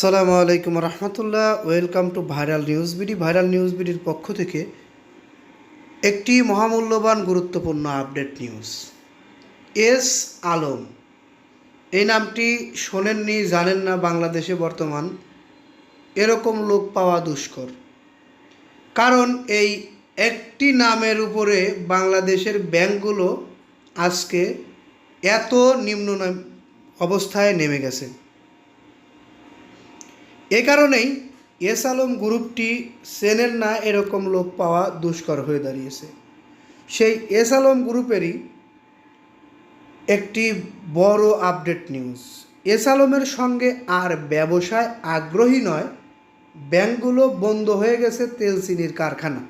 সালামু আলাইকুম রহমতুল্লাহ, welcome to viral news BD. Viral news বিডির পক্ষ থেকে একটি মহামূল্যবান গুরুত্বপূর্ণ আপডেট নিউজ। এস আলম, এই নামটি শোনেননি, জানেন না, বাংলাদেশে বর্তমান এরকম লোক পাওয়া দুষ্কর। কারণ এই একটি নামের উপরে বাংলাদেশের ব্যাংকগুলো আজকে এত নিম্ন অবস্থায় নেমে গেছে। এ কারণেই এস আলম গ্রুপটি চেনেন না এরকম লোক পাওয়া দুষ্কর হয়ে দাঁড়িয়েছে। সেই এস আলম গ্রুপেরই একটি বড় আপডেট নিউজ। এস আলমের সঙ্গে আর ব্যবসায় আগ্রহী নয়, ব্যাংকগুলো বন্ধ হয়ে গেছে তেল চিনির কারখানা।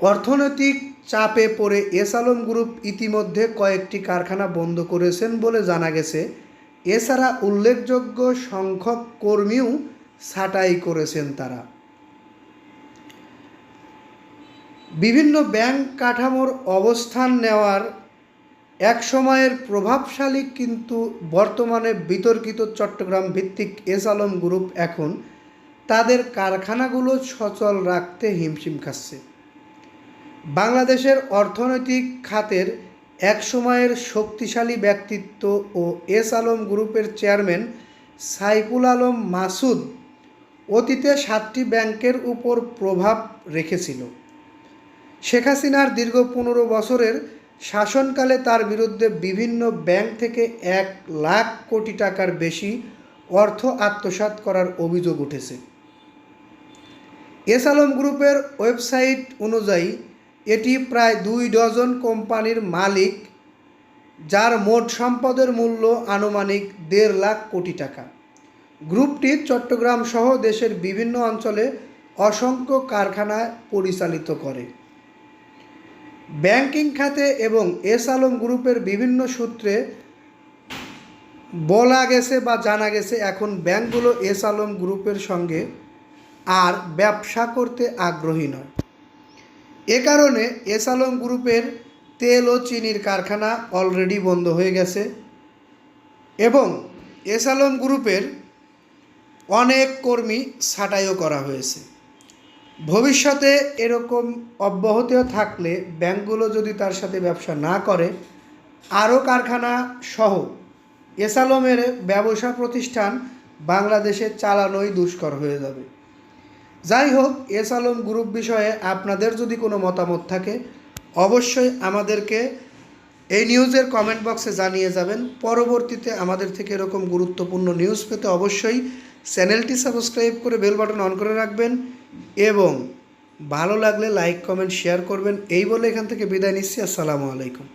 অর্থনৈতিক চাপে পড়ে এস আলম গ্রুপ ইতিমধ্যে কয়েকটি কারখানা বন্ধ করেছেন বলে জানা গেছে এছাড়া উল্লেখযোগ্য সংখ্যক কর্মীও ছাঁটাই করেছেন তারা। বিভিন্ন ব্যাংক কাঠামোর অবস্থান নেওয়ার এক সময়ের প্রভাবশালী কিন্তু বর্তমানে বিতর্কিত চট্টগ্রাম ভিত্তিক এস আলম গ্রুপ এখন তাদের কারখানাগুলো সচল রাখতে হিমশিম খাচ্ছে। বাংলাদেশের অর্থনৈতিক খাতের এক সময়ের শক্তিশালী ব্যক্তিত্ব ও এস আলম গ্রুপের চেয়ারম্যান সাইফুল আলম মাসুদ অতীতে সাতটি ব্যাংকের উপর প্রভাব রেখেছিল। শেখ হাসিনার দীর্ঘ পনেরো বছরের শাসনকালে তার বিরুদ্ধে বিভিন্ন ব্যাংক থেকে এক লাখ কোটি টাকার বেশি অর্থ আত্মসাৎ করার অভিযোগ উঠেছে। এস আলম গ্রুপের ওয়েবসাইট অনুযায়ী এটি প্রায় দুই ডজন কোম্পানির মালিক, যার মোট সম্পদের মূল্য আনুমানিক দেড় লাখ কোটি টাকা। গ্রুপটি চট্টগ্রাম সহ দেশের বিভিন্ন অঞ্চলে অসংখ্য কারখানা পরিচালিত করে। ব্যাংকিং খাতে এবং এস আলম গ্রুপের বিভিন্ন সূত্রে বলা গেছে বা জানা গেছে, এখন ব্যাংকগুলো এস আলম গ্রুপের সঙ্গে আর ব্যবসা করতে আগ্রহী নয়। এ কারণে এস আলম গ্রুপের তেল ও চিনির কারখানা অলরেডি বন্ধ হয়ে গেছে এবং এস আলম গ্রুপের অনেক কর্মী ছাঁটাইও করা হয়েছে। ভবিষ্যতে এরকম অব্যাহত থাকলে ব্যাংকগুলো যদি তার সাথে ব্যবসা না করে, আরও কারখানা সহ এসালমের ব্যবসা প্রতিষ্ঠান বাংলাদেশে চালানোই দুষ্কর হয়ে যাবে। যাই হোক এস আলম গ্রুপ বিষয়ে আপনাদের যদি কোনো মতামত থাকে, অবশ্যই আমাদেরকে এই নিউজের কমেন্ট বক্সে জানিয়ে যাবেন। পরবর্তীতে আমাদের থেকে এরকম গুরুত্বপূর্ণ নিউজ পেতে অবশ্যই চ্যানেলটি সাবস্ক্রাইব করে বেল বাটন অন করে রাখবেন এবং ভালো লাগলে লাইক কমেন্ট শেয়ার করবেন। এই বলে এখান থেকে বিদায় নিচ্ছি। আসসালামু আলাইকুম।